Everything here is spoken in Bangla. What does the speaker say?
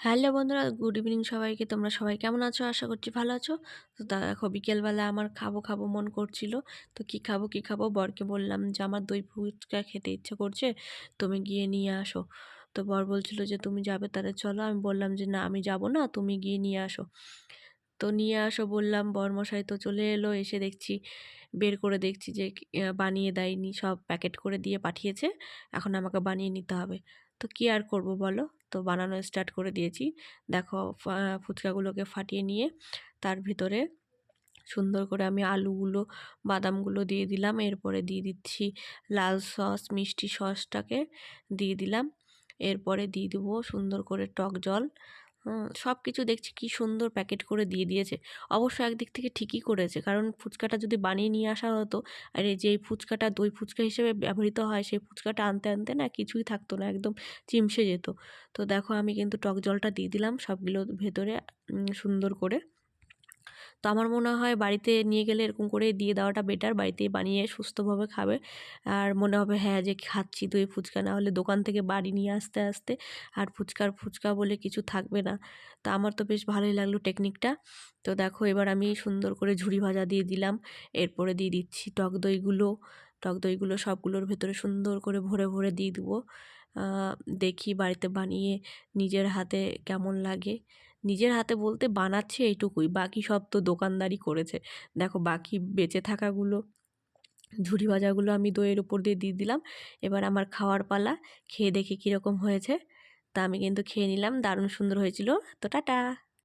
হ্যালো বন্ধুরা, গুড ইভিনিং সবাইকে। তোমরা সবাই কেমন আছো? আশা করছি ভালো আছো। তো দেখো, বিকেলবেলা আমার খাব খাব মন করছিল। তো কি খাব কি খাব? বরকে বললাম যে, আমার দই ফুচকা খেতে ইচ্ছে করছে, তুমি গিয়ে নিয়ে আসো। তো বর বলছিল যে, তুমি যাবে, তাহলে চলো। আমি বললাম যে, না, আমি যাব না, তুমি গিয়ে নিয়ে আসো। তো নিয়ে আসো বললাম, বরমশাই তো চলে এলো, এসে দেখছি, বের করে দেখছি যে বানিয়ে দেয়নি, সব প্যাকেট করে দিয়ে পাঠিয়েছে, এখন আমাকে বানিয়ে নিতে হবে। তো কি আর করব বলো? তো বানানো স্টার্ট করে দিয়েছি। দেখো ফুচকাগুলোকে ফাটিয়ে নিয়ে তার ভিতরে সুন্দর করে আমি আলুগুলো, বাদামগুলো দিয়ে দিলাম। এরপরে দিয়ে দিচ্ছি লাল সস, মিষ্টি সসটাকে দিয়ে দিলাম। এরপরে দিয়ে দেবো সুন্দর করে টক জল। সব কিছু দেখছি কি সুন্দর প্যাকেট করে দিয়ে দিয়েছে। অবশ্য একদিক থেকে ঠিকই করেছে, কারণ ফুচকাটা যদি বানিয়ে নিয়ে আসা হতো, আর এই যে ফুচকাটা, দই ফুচকা হিসেবে ব্যবহৃত হয়, সেই ফুচকাটা আনতে আনতে না কিছুই থাকতো না, একদম চিমসে যেত। তো দেখো আমি কিন্তু টক জলটা দিয়ে দিলাম সবগুলো ভেতরে সুন্দর করে। তো আমার মনে হয় বাড়িতে নিয়ে গেলে এরকম করে দিয়ে দেওয়াটা বেটার বাড়িতে বানিয়ে সুস্থভাবে খাবে। আর মনে হবে হ্যাঁ যে খাচ্ছি দই ফুচকা, না হলে দোকান থেকে বাড়ি নিয়ে আসতে আসতে আর ফুচকার ফুচকা বলে কিছু থাকবে না। তো আমার তো বেশ ভালোই লাগল টেকনিকটা তো দেখো, এবার আমি সুন্দর করে ঝুড়ি ভাজা দিয়ে দিলাম। এরপরে দিয়ে দিচ্ছি টক দইগুলো। টক দইগুলো সবগুলোর ভেতরে সুন্দর করে ভরে ভরে দিয়ে দেবো। দেখি বাড়িতে বানিয়ে নিজের হাতে কেমন লাগে। নিজের হাতে বলতে বানাচ্ছে এইটুকুই, বাকি সব তো দোকানদারই করেছে। দেখো বাকি বেঁচে থাকাগুলো, ঝুড়ি ভাজাগুলো আমি দইয়ের উপর দিয়ে দিয়ে দিলাম। এবার আমার খাওয়ার পালা, খেয়ে দেখি কীরকম হয়েছে। তা আমি কিন্তু খেয়ে নিলাম, দারুণ সুন্দর হয়েছিল। তো টাটা!